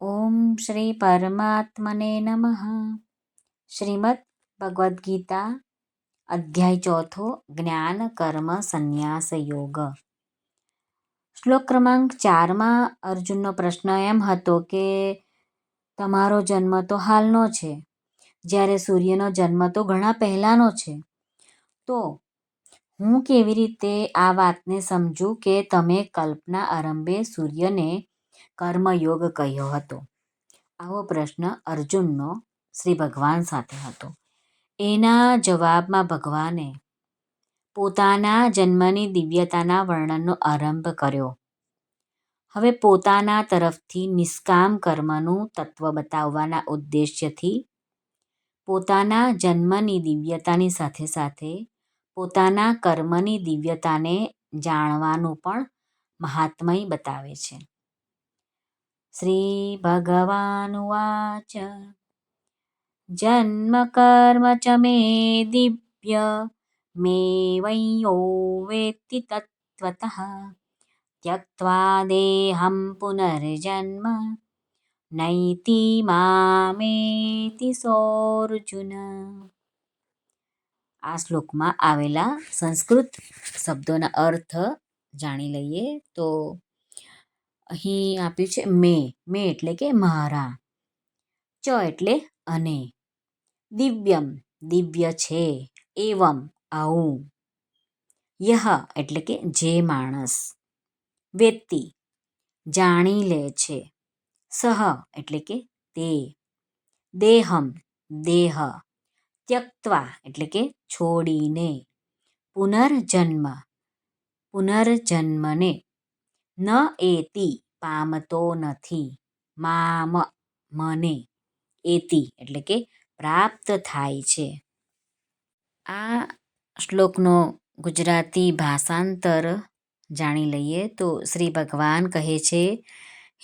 ઓમ શ્રી પરમાત્મને નમઃ શ્રીમદ ભગવદ્ ગીતા અધ્યાય ચોથો જ્ઞાન કર્મ સંન્યાસ યોગ શ્લોક ક્રમાંક ચારમાં અર્જુનનો પ્રશ્ન એમ હતો કે, તમારો જન્મ તો હાલનો છે. જ્યારે સૂર્યનો જન્મ તો ઘણા પહેલાંનો છે. તો હું કેવી રીતે આ વાતને સમજું કે તમે કલ્પના આરંભે સૂર્યને કર્મયોગ કહ્યો હતો. આવો પ્રશ્ન અર્જુનનો શ્રી ભગવાન સાથે હતો. એના જવાબમાં ભગવાને પોતાના જન્મની દિવ્યતાના વર્ણનનો આરંભ કર્યો. હવે પોતાના તરફથી નિષ્કામ કર્મનું તત્વ બતાવવાના ઉદ્દેશ્યથી પોતાના જન્મની દિવ્યતાની સાથે સાથે પોતાના કર્મની દિવ્યતાને જાણવાનું પણ મહાત્મય બતાવે છે. श्रीभगवानुवाच जन्मकर्म च मे दिव्य मे वैयो वेत्ति तत्त्वतः त्यक्त्वा देहं पुनर्जन्म नैति મામેતિ સોર્જુન આ શ્લોકમાં આવેલા સંસ્કૃત શબ્દોના અર્થ જાણી લઈએ તો અહીં આપ્યું છે મેં. મેં એટલે કે મારા. ચ એટલે અને. દિવ્યમ. દિવ્ય છે. એવમ. આવું. યહ એટલે કે જે માણસ. વેત્તિ જાણી લે છે. સહ એટલે કે તે. દેહમ. દેહ. ત્યક્ત્વા એટલે કે છોડીને. પુનર્જન્મ. પુનર્જન્મને. ન એતિ પામતો નથી. મામ, મને એતિ એટલે કે પ્રાપ્ત થાય છે. આ શ્લોકનો ગુજરાતી ભાષાંતર જાણી લઈએ તો શ્રી ભગવાન કહે છે,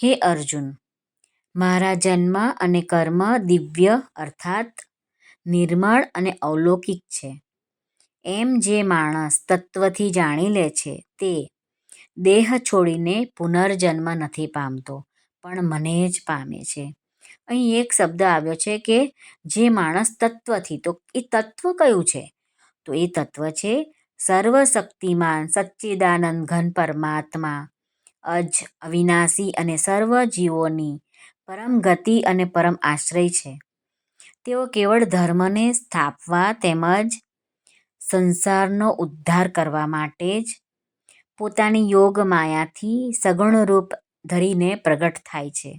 હે અર્જુન, મારા જન્મ અને કર્મ દિવ્ય અર્થાત નિર્મળ અને અવલૌકિક છે. એમ જે માણસ તત્વથી જાણી લે છે તે દેહ છોડીને પુનર્જન્મ નથી પામતો, પણ મને જ પામે છે. અહીં એક શબ્દ આવ્યો છે કે જે માણસ તત્વથી, તો એ તત્વ કયું છે? તો એ તત્વ છે સર્વશક્તિમાન સચ્ચિદાનંદ ઘન પરમાત્મા, અજ અવિનાશી અને સર્વ જીવોની પરમ ગતિ અને પરમ આશ્રય છે. તેઓ કેવળ ધર્મને સ્થાપવા તેમજ સંસારનો ઉદ્ધાર કરવા માટે જ પોતાની યોગ માયાથી સગુણ રૂપ ધરીને પ્રગટ થાય છે.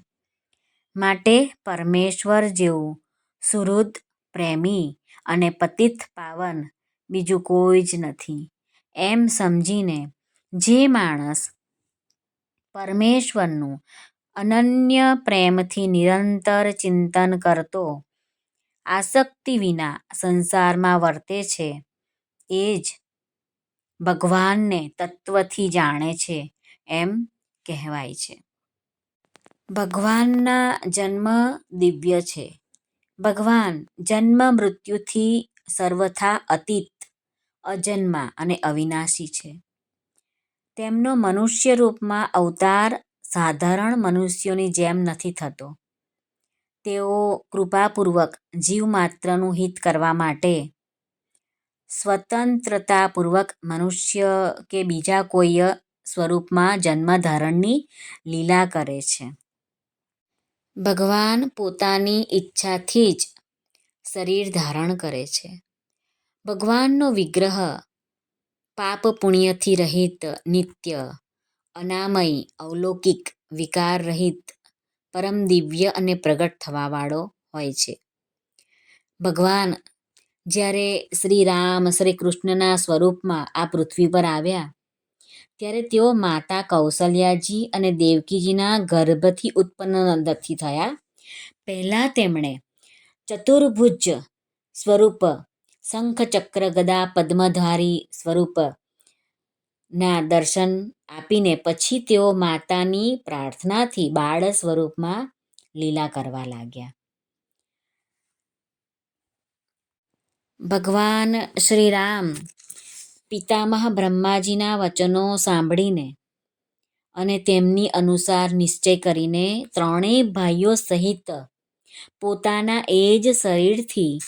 માટે પરમેશ્વર જેવું સુહૃદ, પ્રેમી અને પતિત પાવન બીજું કોઈ જ નથી. એમ સમજીને જે માણસ પરમેશ્વરનું અનન્ય પ્રેમથી નિરંતર ચિંતન કરતો, આસક્તિ વિના સંસારમાં વર્તે છે, એ જ ભગવાનને તત્વથી જાણે છે એમ કહેવાય છે. ભગવાનના જન્મ દિવ્ય છે. ભગવાન જન્મ મૃત્યુથી સર્વથા અતીત, અજન્મા અને અવિનાશી છે. તેમનો મનુષ્ય રૂપમાં અવતાર સાધારણ મનુષ્યોની જેમ નથી થતો. તેઓ કૃપાપૂર્વક જીવ માત્રનું હિત કરવા માટે સ્વતંત્રતાપૂર્વક મનુષ્ય કે બીજા કોઈ સ્વરૂપમાં જન્મ ધારણની લીલા કરે છે. ભગવાન પોતાની ઈચ્છાથી જ શરીર ધારણ કરે છે. ભગવાનનો વિગ્રહ પાપ પુણ્યથી રહિત, નિત્ય, અનામય અવલૌકિક વિકાર રહિત, પરમ દિવ્ય અને પ્રગટ થવાવાળો હોય છે. ભગવાન જ્યારે શ્રી રામ શ્રી કૃષ્ણના સ્વરૂપમાં આ પૃથ્વી પર આવ્યા, ત્યારે તેઓ માતા કૌશલ્યાજી અને દેવકીજીના ગર્ભથી ઉત્પન્ન નથી થયા. પહેલાં તેમણે ચતુર્ભુજ સ્વરૂપ શંખ ચક્ર ગદા પદ્મધારી સ્વરૂપ ના દર્શન આપીને પછી તેઓ માતાની પ્રાર્થનાથી બાળ સ્વરૂપમાં લીલા કરવા લાગ્યા. ભગવાન શ્રી રામ પિતામહ બ્રહ્માજીના વચનો સાંભળીને અને તેમની અનુસાર નિશ્ચય કરીને ત્રણેય ભાઈઓ સહિત પોતાના એ જ શરીરથી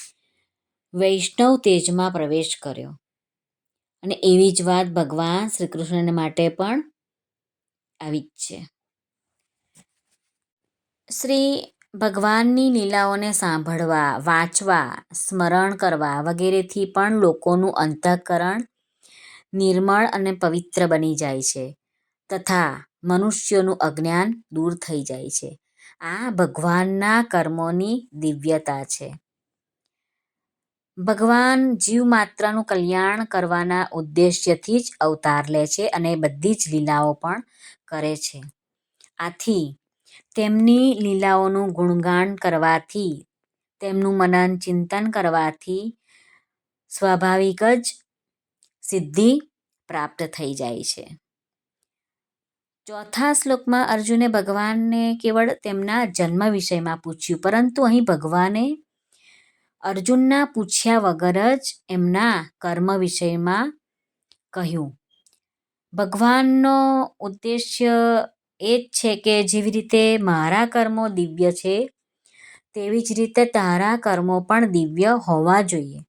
વૈષ્ણવ તેજમાં પ્રવેશ કર્યો. અને એવી જ વાત ભગવાન શ્રી કૃષ્ણને માટે પણ આવી જ છે. શ્રી ભગવાનની લીલાઓને સાંભળવા, વાંચવા, સ્મરણ કરવા વગેરેથી પણ લોકોનું અંતઃકરણ નિર્મળ અને પવિત્ર બની જાય છે તથા મનુષ્યોનું અજ્ઞાન દૂર થઈ જાય છે. આ ભગવાનના કર્મોની દિવ્યતા છે. ભગવાન જીવ માત્રનું કલ્યાણ કરવાના ઉદ્દેશ્યથી જ અવતાર લે છે અને બધી જ લીલાઓ પણ કરે છે. આથી તેમની લીલાઓનું ગુણગાન કરવાથી, તેમનું મનન ચિંતન કરવાથી સ્વાભાવિક જ સિદ્ધિ પ્રાપ્ત થઈ જાય છે. ચોથા શ્લોકમાં અર્જુને ભગવાનને કેવળ તેમના જન્મ વિષયમાં પૂછ્યું, પરંતુ અહીં ભગવાને અર્જુનના પૂછ્યા વગર જ એમના કર્મ વિષયમાં કહ્યું. ભગવાનનો ઉદ્દેશ્ય એ જ છે કે જેવી રીતે મારા કર્મો દિવ્ય છે, તેવી જ રીતે તારા કર્મો પણ દિવ્ય હોવા જોઈએ.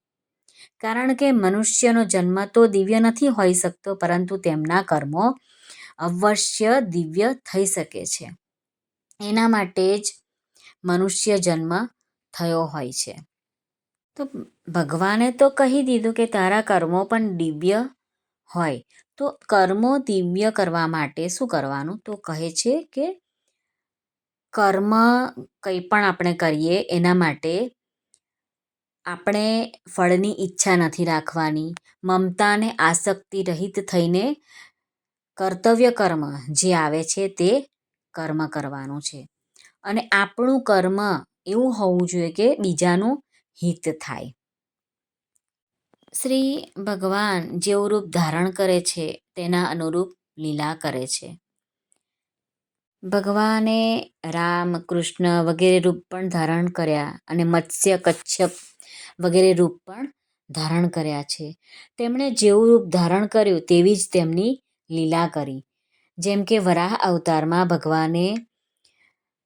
કારણ કે મનુષ્યનો જન્મ તો દિવ્ય નથી હોઈ શકતો, પરંતુ તેમના કર્મો અવશ્ય દિવ્ય થઈ શકે છે. એના માટે જ મનુષ્ય જન્મ થયો હોય છે. તો ભગવાને તો કહી દીધું કે તારા કર્મો પણ દિવ્ય હોય. તો કર્મો દિવ્ય કરવા માટે શું કરવાનું? તો કહે છે કે કર્મ કંઈ પણ આપણે કરીએ એના માટે આપણે ફળની ઈચ્છા નથી રાખવાની. મમતાને આસક્તિ રહિત થઈને કર્તવ્ય કર્મ જે આવે છે તે કર્મ કરવાનું છે. અને આપણું કર્મ એવું હોવું જોઈએ કે બીજાનું હિત થાય. શ્રી ભગવાન જેવું રૂપ ધારણ કરે છે, તેના અનુરૂપ લીલા કરે છે. ભગવાને રામ, કૃષ્ણ વગેરે રૂપ પણ ધારણ કર્યા અને મત્સ્ય કચ્છપ વગેરે રૂપ પણ ધારણ કર્યા છે. તેમણે જેવું રૂપ ધારણ કર્યું તેવી જ તેમની લીલા કરી. જેમ કે વરાહ અવતારમાં ભગવાને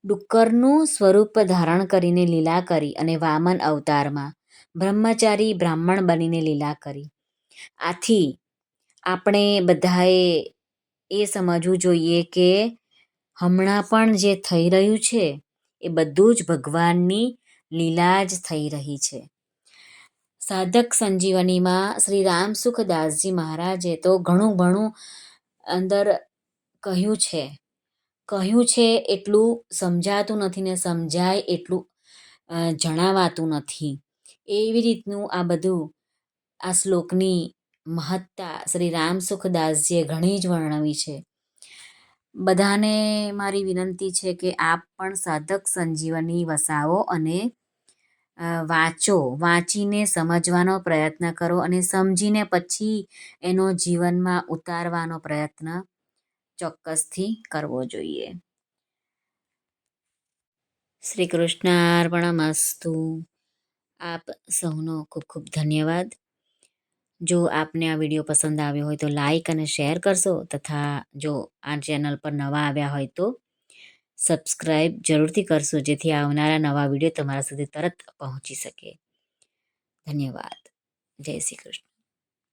ડુક્કરનું સ્વરૂપ ધારણ કરીને લીલા કરી અને વામન અવતારમાં બ્રહ્મચારી બ્રાહ્મણ બનીને લીલા કરી. આથી આપણે બધાએ એ સમજવું જોઈએ કે હમણાં પણ જે થઈ રહ્યું છે, એ બધું જ ભગવાનની લીલા જ થઈ રહી છે. સાધક સંજીવનીમાં શ્રી રામ સુખદાસજી મહારાજે તો ઘણું ઘણું અંદર કહ્યું છે. કહ્યું છે એટલું સમજાતું નથી ને સમજાય એટલું જણાવાતું નથી. એવી રીતનું આ બધું, આ શ્લોકની મહત્તા શ્રી રામ સુખદાસજીએ ઘણી જ વર્ણવી છે. બધાને મારી વિનંતી છે કે આપ પણ સાધક સંજીવની વસાવો અને વાંચો, વાંચીને સમજવાનો પ્રયત્ન કરો અને સમજીને પછી એનો જીવનમાં ઉતારવાનો પ્રયત્ન ચોક્કસથી કરવો જોઈએ. શ્રી કૃષ્ણાર્પણમસ્તુ. આપ સૌનો ખૂબ ખૂબ ધન્યવાદ. જો આપને આ વીડિયો પસંદ આવ્યો હોય તો લાઈક અને શેર કરશો તથા જો આ ચેનલ પર નવા આવ્યા હોય તો સબસ્ક્રાઈબ જરૂરથી કરશો જેથી આવનારા નવા વીડિયો તમારા સુધી તરત પહોંચી શકે. ધન્યવાદ. જય શ્રી કૃષ્ણ.